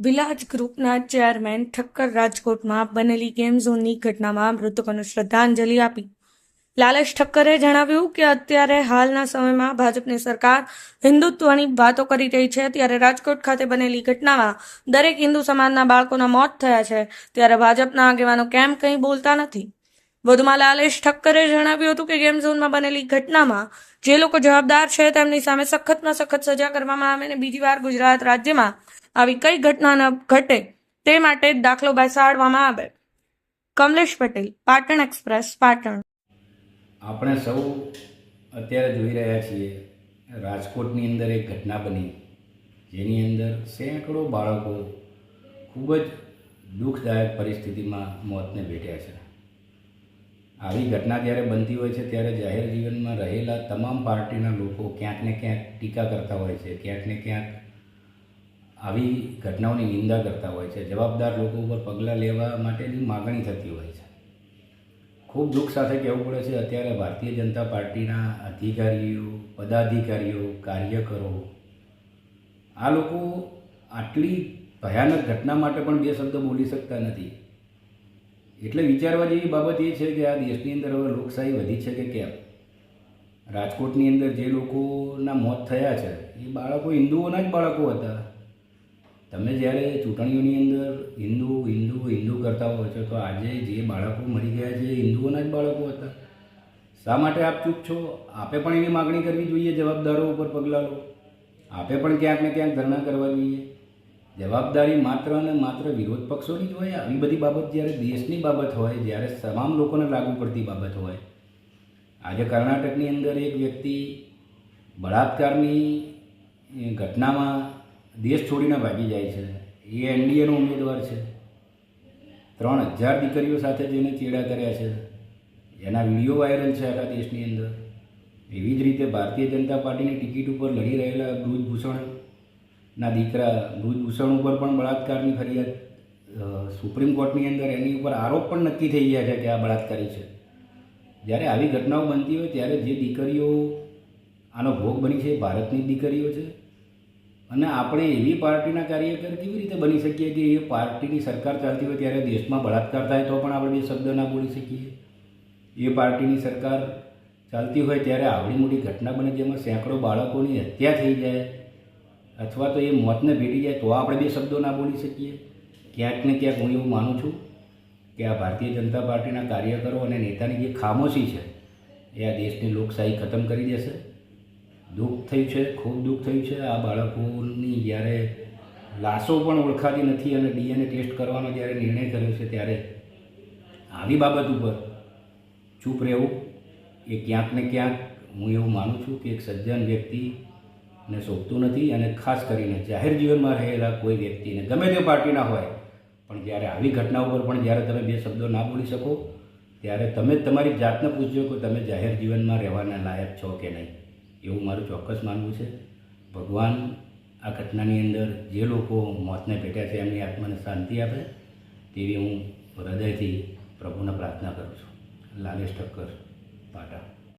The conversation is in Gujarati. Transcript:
વિલાજ ગ્રુપના ચેરમેન ઠક્કર રાજકોટમાં બનેલી ગેમ ઝોનની ઘટનામાં મૃતકોને શ્રદ્ધાંજલિ આપી. લાલેશ ઠક્કરે જણાવ્યું કે અત્યારે હાલના સમયમાં ભાજપની સરકાર હિન્દુત્વની વાતો કરી રહી છે. ત્યારે રાજકોટ ખાતે બનેલી ઘટનામાં દરેક હિન્દુ સમાજના બાળકોના મોત થયા છે. ત્યારે ભાજપના આગેવાનો કેમ કંઈ બોલતા નથી? વધુમાં લાલેશ ઠક્કરે જણાવ્યું હતું કે ગેમ ઝોનમાં બનેલી ઘટનામાં જે લોકો જવાબદાર છે તેમની સામે સખતમાં સખત સજા કરવામાં આવે અને બીજી વાર ગુજરાત રાજ્યમાં આવી કઈ ઘટના ઘટે તે માટે દાખલો બેસાડવામાં આવે. કમલેશ પટેલ, પાટણ એક્સપ્રેસ, પાટણ. આપણે સૌ અત્યારે જોઈ રહ્યા છીએ, રાજકોટની અંદર એક ઘટના બની. જેની અંદર સેંકડો બાળકો ખૂબ જ દુઃખદાયક પરિસ્થિતિમાં મોતને ભેટ્યા છે. આવી ઘટના જ્યારે બનતી હોય છે, ત્યારે જાહેર જીવનમાં રહેલા તમામ પાર્ટીના લોકો ક્યાંક ને ક્યાંક ટીકા કરતા હોય છે, ક્યાંક ને ક્યાંક આવી ઘટનાઓની નિંદા કરતા હોય છે. જવાબદાર લોકો ઉપર પગલાં લેવા માટેની માગણી થતી હોય છે. ખૂબ દુઃખ સાથે કહેવું પડે છે, અત્યારે ભારતીય જનતા પાર્ટીના અધિકારીઓ, પદાધિકારીઓ, કાર્યકરો, આ લોકો આટલી ભયાનક ઘટના માટે પણ બે શબ્દ બોલી શકતા નથી. એટલે વિચારવા જેવી બાબત એ છે કે આ દેશની અંદર હવે લોકશાહી વધી છે કે કેમ? રાજકોટની અંદર જે લોકોના મોત થયા છે, એ બાળકો હિન્દુઓના જ બાળકો હતા. તમે જ્યારે ચૂંટણીઓની અંદર હિન્દુ હિન્દુ હિન્દુ કરતા હોય છો, તો આજે જે બાળકો મરી ગયા છે, એ હિન્દુઓના જ બાળકો હતા. શા માટે આપ ચૂપ છો? આપે પણ એની માગણી કરવી જોઈએ, જવાબદારો ઉપર પગલાં લો. આપે પણ ક્યાંક ને ક્યાંક ધરણા કરવા જોઈએ. જવાબદારી માત્ર અને માત્ર વિરોધ પક્ષોની જ હોય, આવી બધી બાબત જ્યારે દેશની બાબત હોય, જ્યારે તમામ લોકોને લાગુ પડતી બાબત હોય. આજે કર્ણાટકની અંદર એક વ્યક્તિ બળાત્કારની ઘટનામાં દેશ છોડીને ભાગી જાય છે. એ એનડીએનો ઉમેદવાર છે. ત્રણ હજાર દીકરીઓ સાથે જેને ચેડા કર્યા છે. એના વીડિયો વાયરલ છે આખા દેશની અંદર. એવી જ રીતે ભારતીય જનતા પાર્ટીની ટિકિટ ઉપર લડી રહેલા બ્રુજભૂષણના દીકરા બ્રુજભૂષણ ઉપર પણ બળાત્કારની ફરિયાદ. સુપ્રીમ કોર્ટની અંદર એની ઉપર આરોપ પણ નક્કી થઈ ગયા છે કે આ બળાત્કારી છે. જ્યારે આવી ઘટનાઓ બનતી હોય ત્યારે જે દીકરીઓ આનો ભોગ બની છે એ ભારતની દીકરીઓ છે. અને આપણે એવી પાર્ટીના કાર્યકર કેવી રીતે બની શકીએ કે એ પાર્ટીની સરકાર ચાલતી હોય ત્યારે દેશમાં બળાત્કાર થાય તો પણ આપણે બે શબ્દ ના બોલી શકીએ? એ પાર્ટીની સરકાર ચાલતી હોય ત્યારે આવડી મોટી ઘટના બને જેમાં સેંકડો બાળકોની હત્યા થઈ જાય અથવા તો એ મોતને ભેટી જાય તો આપણે બે શબ્દો ના બોલી શકીએ? ક્યાંક ને ક્યાંક હું એવું માનું છું કે આ ભારતીય જનતા પાર્ટીના કાર્યકરો અને નેતાની જે ખામોશી છે, એ આ દેશની લોકશાહી ખતમ કરી દેશે. દુઃખ થયું છે, ખૂબ દુઃખ થયું છે. આ બાળકોની જ્યારે લાશો પણ ઓળખાતી નથી અને ડીએનએ ટેસ્ટ કરવાનો જ્યારે નિર્ણય કર્યો છે ત્યારે આવી બાબત ઉપર ચૂપ રહેવું એ ક્યાંક ને ક્યાંક હું એવું માનું છું કે એક સજ્જન વ્યક્તિને શોભતું નથી અને ખાસ કરીને જાહેર જીવનમાં રહેલા કોઈ વ્યક્તિને ગમે તે પાર્ટીના હોય, પણ જ્યારે આવી ઘટના ઉપર પણ જ્યારે તમે બે શબ્દો ના બોલી શકો, ત્યારે તમે તમારી જાતને પૂછજો કે તમે જાહેર જીવનમાં રહેવાના લાયક છો કે નહીં. એવું મારું ચોક્કસ માનવું છે. ભગવાન આ ઘટનાની અંદર જે લોકો મોતને ભેટ્યા છે, એમની આત્માને શાંતિ આપે તેવી હું હૃદયથી પ્રભુને પ્રાર્થના કરું છું. લાલેશ ઠક્કર પાટા